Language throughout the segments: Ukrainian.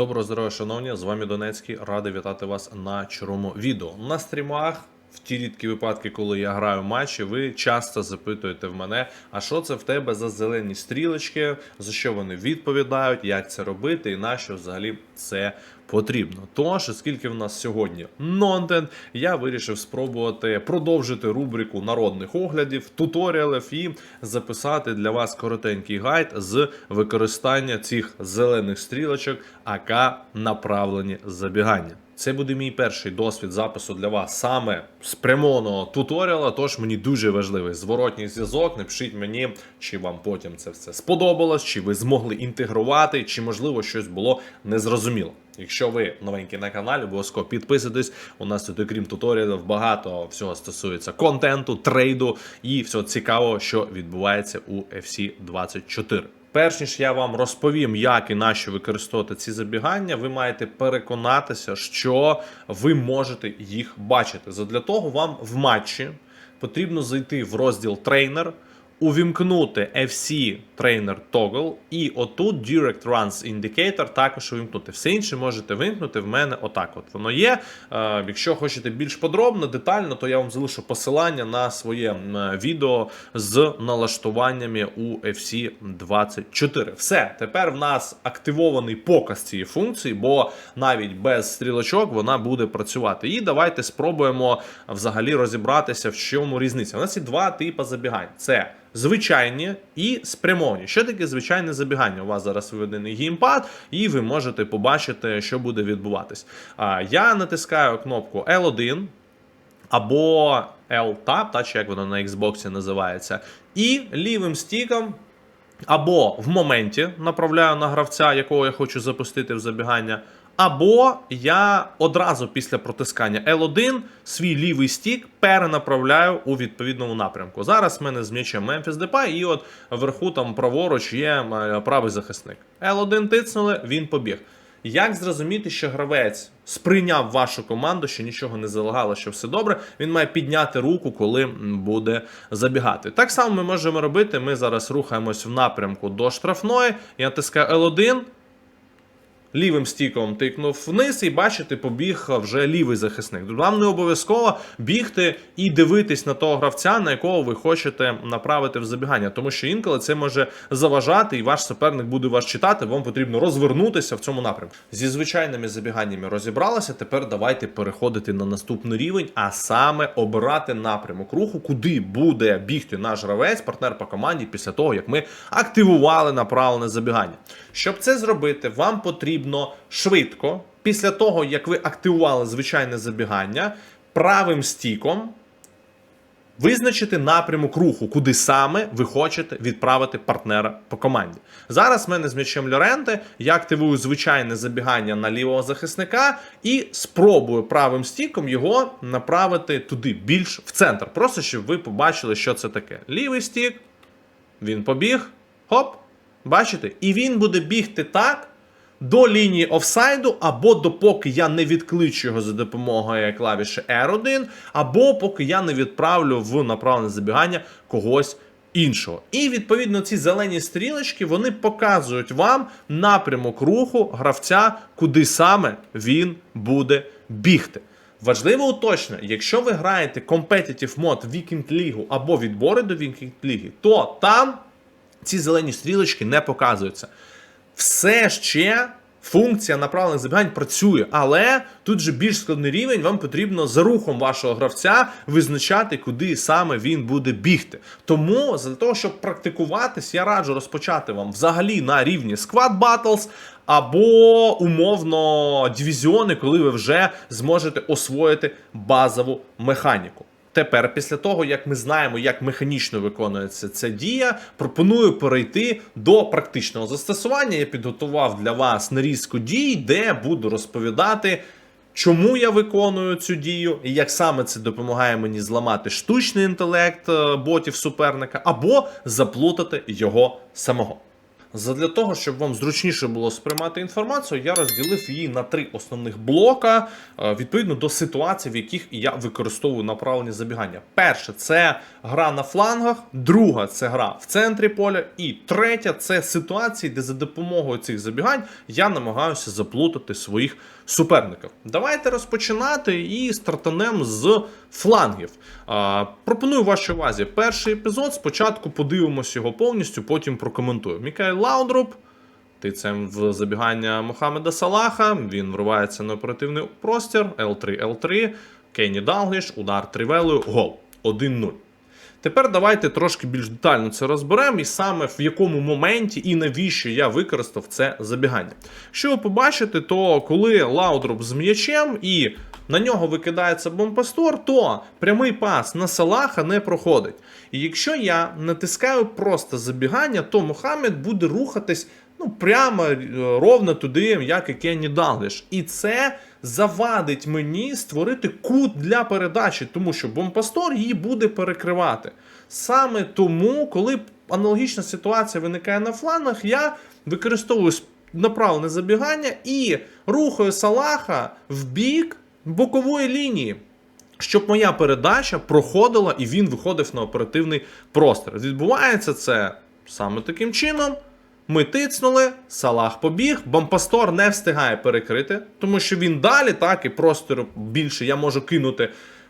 Доброго здоров'я, шановні! З вами Донецький. Радий вітати вас на чорному відео. На стрімах, в ті рідкі випадки, коли я граю матчі, ви часто запитуєте в мене, а що це в тебе за зелені стрілочки, за що вони відповідають, як це робити і на що взагалі це потрібно. Тож, оскільки в нас сьогодні нонтент, я вирішив спробувати продовжити рубрику народних оглядів, туторіалів і записати для вас коротенький гайд з використання цих зелених стрілочок, АК направлені забігання. Це буде мій перший досвід запису для вас саме з прямого туторіала. Тож мені дуже важливий зворотній зв'язок. Напишіть мені, чи вам потім це все сподобалось, чи ви змогли інтегрувати, чи можливо щось було незрозуміло. Якщо ви новенький на каналі, обов'язково підписуйтесь. У нас тут, окрім туторіалів, багато всього стосується контенту, трейду і всього цікавого, що відбувається у FC 24. Перш ніж я вам розповім, як і на що використовувати ці забігання, ви маєте переконатися, що ви можете їх бачити. Задля того вам в матчі потрібно зайти в розділ трейнер, увімкнути FC Trainer Toggle, і отут Direct Runs Indicator також увімкнути. Все інше можете вимкнути в мене отак. От воно є. Е, Якщо хочете більш подробно, детально, то я вам залишу посилання на своє відео з налаштуваннями у FC 24. Все, тепер в нас активований показ цієї функції, бо навіть без стрілочок вона буде працювати. І давайте спробуємо взагалі розібратися, в чому різниця. У нас є два типи забігань: це звичайні і спрямовані. Що таке звичайне забігання? У вас зараз виведений геймпад, і ви можете побачити, що буде відбуватись. Я натискаю кнопку L1 або L-Tab, та чи як воно на Xbox називається, і лівим стіком. Або в моменті направляю на гравця, якого я хочу запустити в забігання, або я одразу після протискання L1 свій лівий стік перенаправляю у відповідному напрямку. Зараз в мене з м'ячем Memphis Depay, і от вверху там праворуч є е, правий захисник. L1 тицнули, він побіг. Як зрозуміти, що гравець сприйняв вашу команду, що нічого не залагало, що все добре, він має підняти руку, коли буде забігати. Так само ми можемо робити. Ми зараз рухаємось в напрямку до штрафної. Я натискаю L1, лівим стіком тикнув вниз, і бачите, побіг вже лівий захисник. Вам не обов'язково бігти і дивитись на того гравця, на якого ви хочете направити в забігання, тому що інколи це може заважати, і ваш суперник буде вас читати. Вам потрібно розвернутися в цьому напрямку. Зі звичайними забіганнями розібралися. Тепер давайте переходити на наступний рівень, а саме обирати напрямок руху, куди буде бігти наш гравець, партнер по команді, після того як ми активували направлене забігання. Щоб це зробити, вам потрібно швидко, після того як ви активували звичайне забігання, правим стіком визначити напрямок руху, куди саме ви хочете відправити партнера по команді. Зараз в мене з м'ячем Лоренте я активую звичайне забігання на лівого захисника і спробую правим стіком його направити туди, більш в центр. Просто щоб ви побачили, що це таке. Лівий стік, він побіг, хоп, бачите? І він буде бігти так. До лінії офсайду, або допоки я не відкличу його за допомогою клавіші R1, або поки я не відправлю в направлене забігання когось іншого. І відповідно ці зелені стрілочки вони показують вам напрямок руху гравця, куди саме він буде бігти. Важливо уточнення, якщо ви граєте competitive мод Weekend League або відбори до Weekend League, то там ці зелені стрілочки не показуються все ще функція направлених забігань працює, але тут же більш складний рівень, вам потрібно за рухом вашого гравця визначати, куди саме він буде бігти. Тому для того, щоб практикуватись, я раджу розпочати вам взагалі на рівні Squad Battles, або умовно дивізіони, коли ви вже зможете освоїти базову механіку. Тепер, після того, як ми знаємо, як механічно виконується ця дія, пропоную перейти до практичного застосування. Я підготував для вас нарізку дій, де буду розповідати, чому я виконую цю дію, і як саме це допомагає мені зламати штучний інтелект е, ботів суперника, або заплутати його самого. Задля того, щоб вам зручніше було сприймати інформацію, я розділив її на три основних блока е, відповідно до ситуацій, в яких я використовую направлені забігання. Перше це гра на флангах, друга це гра в центрі поля, і третя це ситуації, де за допомогою цих забігань я намагаюся заплутати своїх суперників. Давайте розпочинати і стартанемо з флангів. А, пропоную вашій увазі перший епізод. Спочатку подивимося його повністю, потім прокоментую. Мікаель Лаудруп. Тицем в забігання Мохамеда Салаха. Він вривається на оперативний простір. L3, L3. Кенні Далгліш, удар тривелою, гол. 1-0. Тепер давайте трошки більш детально це розберемо, і саме в якому моменті і навіщо я використав це забігання. Що ви побачите, то коли Лаудроп з м'ячем і на нього викидається бомбастор, то прямий пас на Салаха не проходить. І якщо я натискаю просто забігання, то Мохамед буде рухатись ну, прямо е, ровно туди, як і Кенні Далгліш. І це завадить мені створити кут для передачі, тому що бомбастор її буде перекривати. Саме тому, коли аналогічна ситуація виникає на флангах, я використовую направлене забігання і рухаю Салаха в бік бокової лінії. Щоб моя передача проходила і він виходив на оперативний простір. Відбувається це саме таким чином. Ми тицнули, Салах побіг, бомпастор не встигає перекрити, тому що він далі, так, і простору більше я можу кинути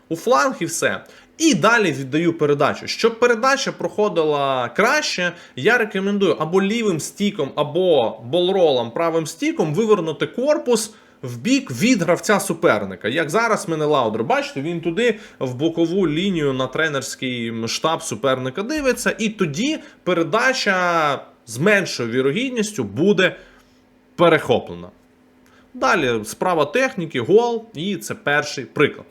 у фланг і все. І далі віддаю передачу. Щоб передача проходила краще, я рекомендую або лівим стіком, або болролом правим стіком вивернути корпус в бік від гравця суперника. Як зараз мене Лаудер, бачите, він туди в бокову лінію на тренерський штаб суперника дивиться, і тоді передача з меншою вірогідністю буде перехоплена. Далі справа техніки, гол, і це перший приклад.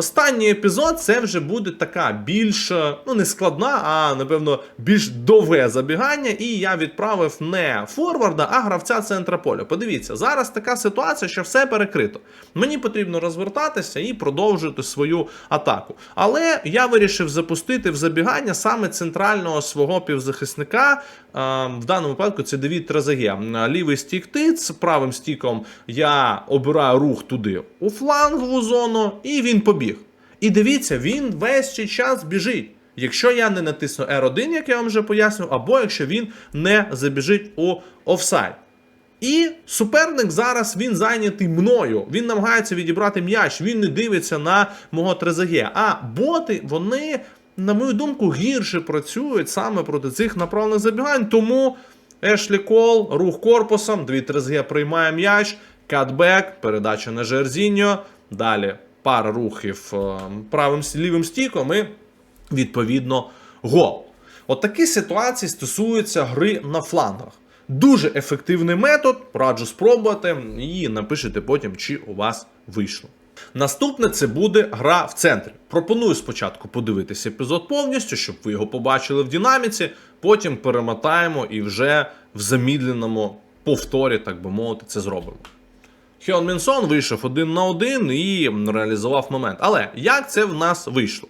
Останній епізод це вже буде така більш, ну не складна, а напевно більш довге забігання. І я відправив не форварда, а гравця центра поля. Подивіться, зараз така ситуація, що все перекрито. Мені потрібно розвертатися і продовжити свою атаку. Але я вирішив запустити в забігання саме центрального свого півзахисника. В даному випадку це Девід Трезаге. Лівий стік тиц, правим стіком я обираю рух туди у флангову зону, і він побіг. І дивіться, він весь цей час біжить. Якщо я не натисну R1, як я вам вже пояснив, або якщо він не забіжить у офсайд. І суперник зараз він зайнятий мною. Він намагається відібрати м'яч, він не дивиться на мого Трезаге. А боти, вони, на мою думку, гірше працюють саме проти цих направлених забігань. Тому Ешлі Кол, рух корпусом, дві Трезаге приймає м'яч, катбек, передача на Жерзіньо. Далі пара рухів е, правим лівим стіком і відповідно гол. От такі ситуації стосуються гри на флангах. Дуже ефективний метод, раджу спробувати і напишите потім, чи у вас вийшло. Наступне це буде гра в центрі. Пропоную спочатку подивитися епізод повністю, щоб ви його побачили в динаміці. Потім перемотаємо і вже в замідленому повторі, так би мовити, це зробимо. Хьон Мінсон вийшов один на один і реалізував момент. Але як це в нас вийшло?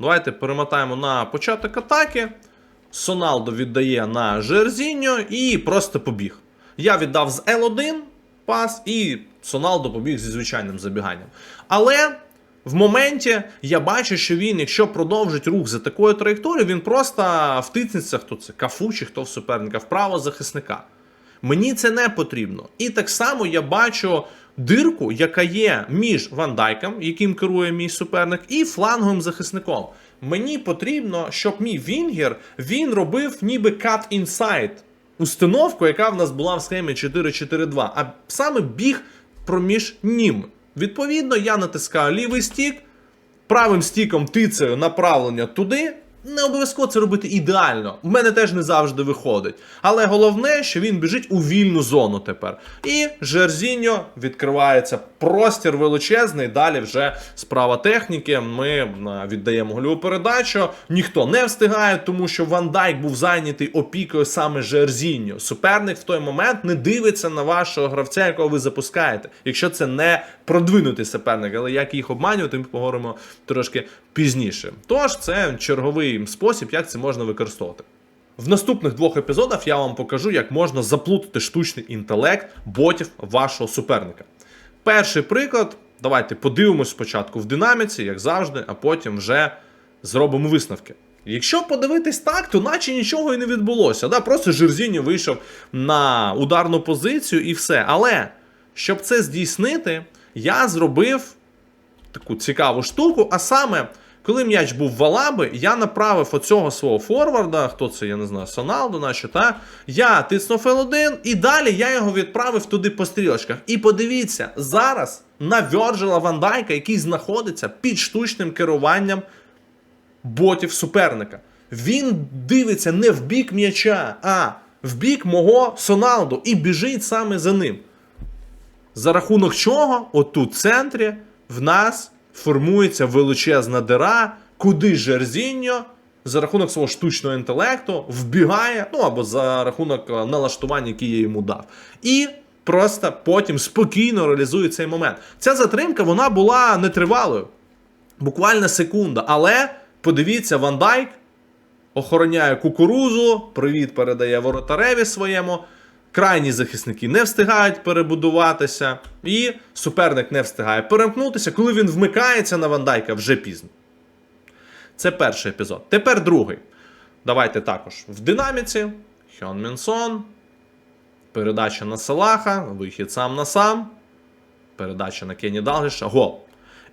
Давайте перемотаємо на початок атаки. Соналдо віддає на Жерзіньо і просто побіг. Я віддав з L1 пас, і Соналдо побіг зі звичайним забіганням. Але в моменті я бачу, що він, якщо продовжить рух за такою траєкторією, він просто втиснеться, хто це кафу чи хто в суперника, вправо захисника. Мені це не потрібно. І так само я бачу дирку, яка є між Вандайком, яким керує мій суперник, і фланговим захисником. Мені потрібно, щоб мій Вінгер він робив ніби cut inside установку, яка в нас була в схемі 4-4-2, а саме біг проміж ним. Відповідно, я натискаю лівий стік, правим стіком тицею направлення туди. Не обов'язково це робити ідеально. У мене теж не завжди виходить. Але головне, що він біжить у вільну зону тепер. І Жерзіньо відкривається простір величезний. Далі вже справа техніки. Ми віддаємо гольову передачу. Ніхто не встигає, тому що Ван Дайк був зайнятий опікою саме Жерзіньо. Суперник в той момент не дивиться на вашого гравця, якого ви запускаєте. Якщо це не продвинутий суперник, але як їх обманювати, ми поговоримо трошки пізніше. Тож це черговий спосіб, як це можна використовувати. В наступних двох епізодах я вам покажу, як можна заплутати штучний інтелект ботів вашого суперника. Перший приклад. Давайте подивимось спочатку в динаміці, як завжди, а потім вже зробимо висновки. Якщо подивитись так, то наче нічого і не відбулося. Да? Просто Жерзіні вийшов на ударну позицію і все. Але щоб це здійснити, я зробив таку цікаву штуку. А саме, коли м'яч був в Алаби, я направив оцього свого форварда, хто це, я не знаю, Соналдо, наче, та я тиснув L1, і далі я його відправив туди по стрілочках. І подивіться, зараз на Вьорджела Ван Дайка, який знаходиться під штучним керуванням ботів суперника. Він дивиться не в бік м'яча, а в бік мого Соналду і біжить саме за ним. За рахунок чого, отут в центрі, в нас формується величезна дира, куди Жерзіньо за рахунок свого штучного інтелекту вбігає, ну або за рахунок е, налаштування, яке я йому дав. І просто потім спокійно реалізує цей момент. Ця затримка вона була нетривалою, буквально секунда. Але подивіться, Ван Дайк охороняє кукурузу, привіт передає воротареві своєму. Крайні захисники не встигають перебудуватися, і суперник не встигає перемкнутися. Коли він вмикається на Вандайка, вже пізно. Це перший епізод. Тепер другий. Давайте також в динаміці. Хьон Мінсон. Передача на Салаха. Вихід сам на сам. Передача на Кені Далгіша. Гол.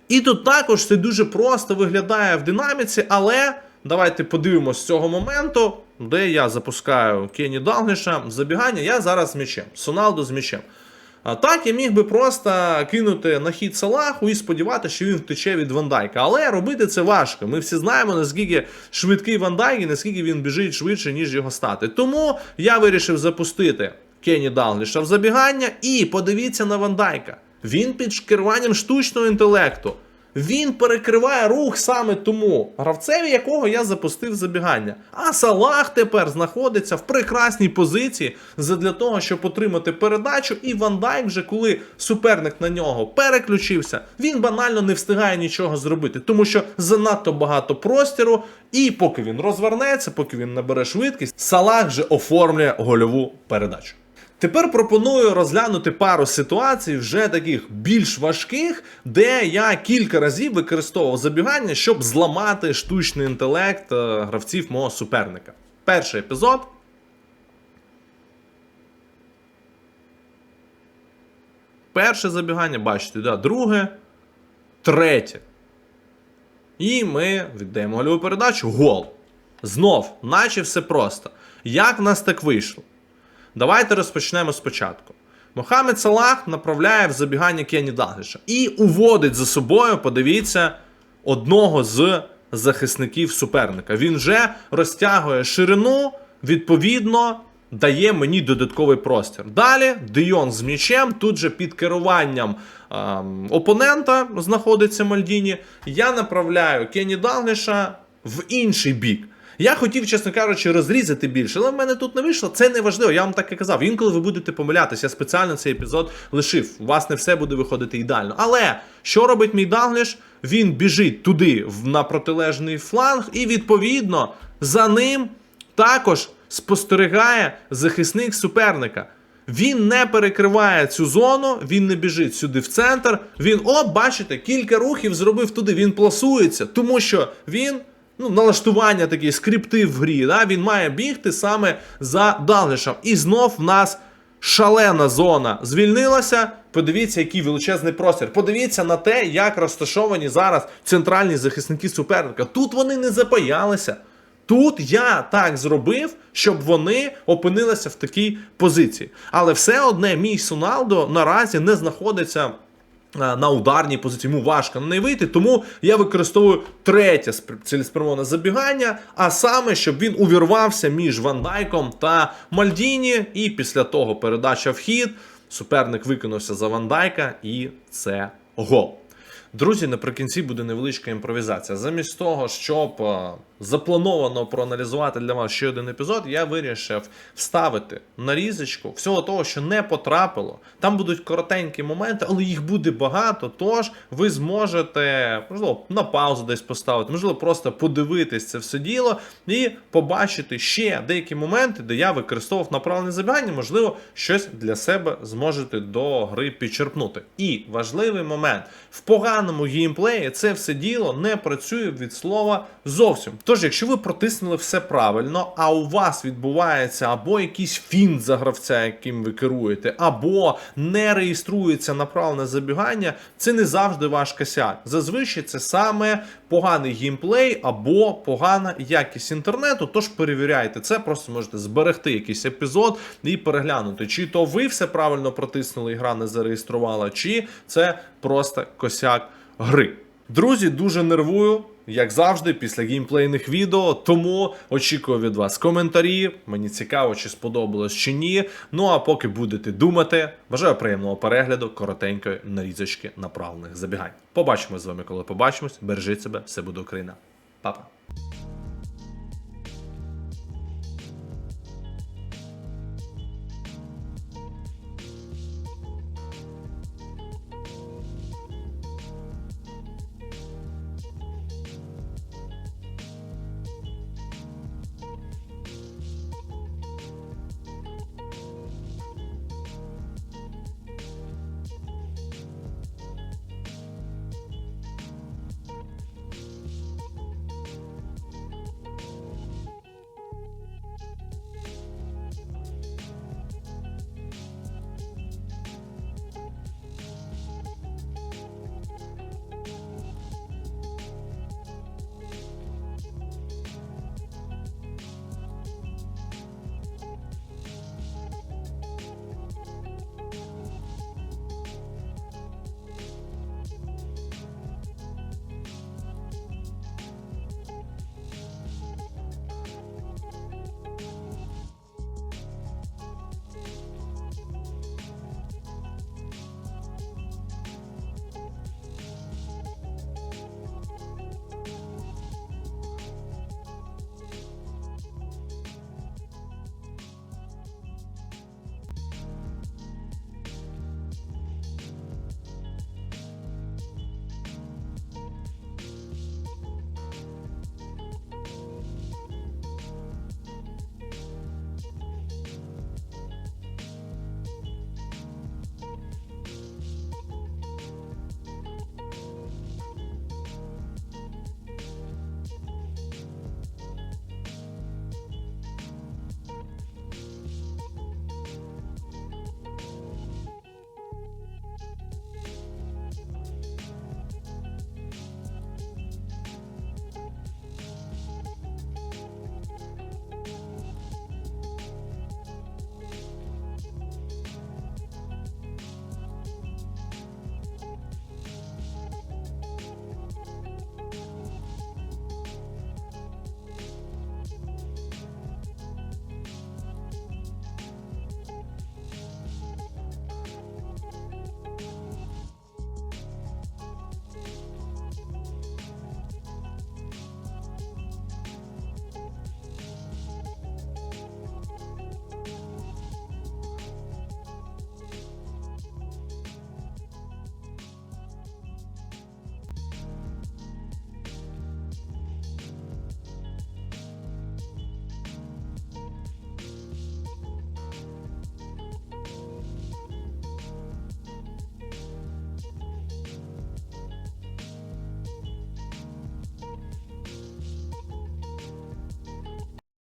І тут також це дуже просто виглядає в динаміці, але давайте подивимося з цього моменту, де я запускаю Кені Далгіша. Забігання я зараз з м'ячем. Соналдо з м'ячем. А так я міг би просто кинути на хід Салаху і сподіватися, що він втече від Вандайка. Але робити це важко. Ми всі знаємо, наскільки швидкий Вандайк і наскільки він біжить швидше, ніж його стати. Тому я вирішив запустити Кені Далгліша в забігання і подивіться на Вандайка. Він під керуванням штучного інтелекту. Він перекриває рух саме тому гравцеві, якого я запустив забігання. А Салах тепер знаходиться в прекрасній позиції для того, щоб отримати передачу. І Ван Дайк вже коли суперник на нього переключився, він банально не встигає нічого зробити, тому що занадто багато простіру. І поки він розвернеться, поки він набере швидкість, Салах вже оформлює гольову передачу. Тепер пропоную розглянути пару ситуацій, вже таких більш важких, де я кілька разів використовував забігання, щоб зламати штучний інтелект е, гравців мого суперника. Перший епізод. Перше забігання, бачите, да, друге, третє. І ми віддаємо гольову передачу. Гол. Знов, наче все просто. Як в нас так вийшло? Давайте розпочнемо спочатку. Мохамед Салах направляє в забігання Кені Далгіша і уводить за собою, подивіться, одного з захисників суперника. Він вже розтягує ширину, відповідно, дає мені додатковий простір. Далі Дейон з м'ячем, тут же під керуванням ем, опонента знаходиться Мальдіні. Я направляю Кені Далгіша в інший бік. Я хотів, чесно кажучи, розрізати більше, але в мене тут не вийшло. Це не важливо. Я вам так і казав. Інколи ви будете помилятися. Я спеціально цей епізод лишив. У вас не все буде виходити ідеально. Але що робить мій Дангліш? Він біжить туди, на протилежний фланг, і відповідно за ним також спостерігає захисник суперника. Він не перекриває цю зону, він не біжить сюди в центр. Він, о, бачите, кілька рухів зробив туди. Він пласується, тому що він ну, налаштування такі скрипти в грі. Да? Він має бігти саме за Далгішем. І знов в нас шалена зона звільнилася. Подивіться, який величезний простір. Подивіться на те, як розташовані зараз центральні захисники суперника. Тут вони не запаялися. Тут я так зробив, щоб вони опинилися в такій позиції. Але все одне, мій Суналдо наразі не знаходиться на ударній позиції йому важко на неї вийти, тому я використовую третє цілеспрямоване забігання, а саме, щоб він увірвався між Вандайком та Мальдіні, і після того передача в хід, суперник виконався за Вандайка, і це гол. Друзі, наприкінці буде невеличка імпровізація. Замість того, щоб е, заплановано проаналізувати для вас ще один епізод, я вирішив вставити нарізочку всього того, що не потрапило. Там будуть коротенькі моменти, але їх буде багато. Тож ви зможете, можливо, на паузу десь поставити, можливо, просто подивитись це все діло і побачити ще деякі моменти, де я використовував направлене забігання, можливо, щось для себе зможете до гри підчерпнути. І важливий момент: в поганому геймплеї це все діло не працює від слова зовсім. Тож, якщо ви протиснули все правильно, а у вас відбувається або якийсь фінт за гравця, яким ви керуєте, або не реєструється направлене забігання, це не завжди ваш косяк. Зазвичай це саме поганий геймплей або погана якість інтернету. Тож перевіряйте це, просто можете зберегти якийсь епізод і переглянути, чи то ви все правильно протиснули, і гра не зареєструвала, чи це просто косяк гри. Друзі, дуже нервую, як завжди, після геймплейних відео. Тому очікую від вас коментарі. Мені цікаво, чи сподобалось чи ні. Ну а поки будете думати, бажаю приємного перегляду, коротенької нарізочки направлених забігань. Побачимо з вами, коли побачимось. Бережіть себе, все буде Україна. Па-па.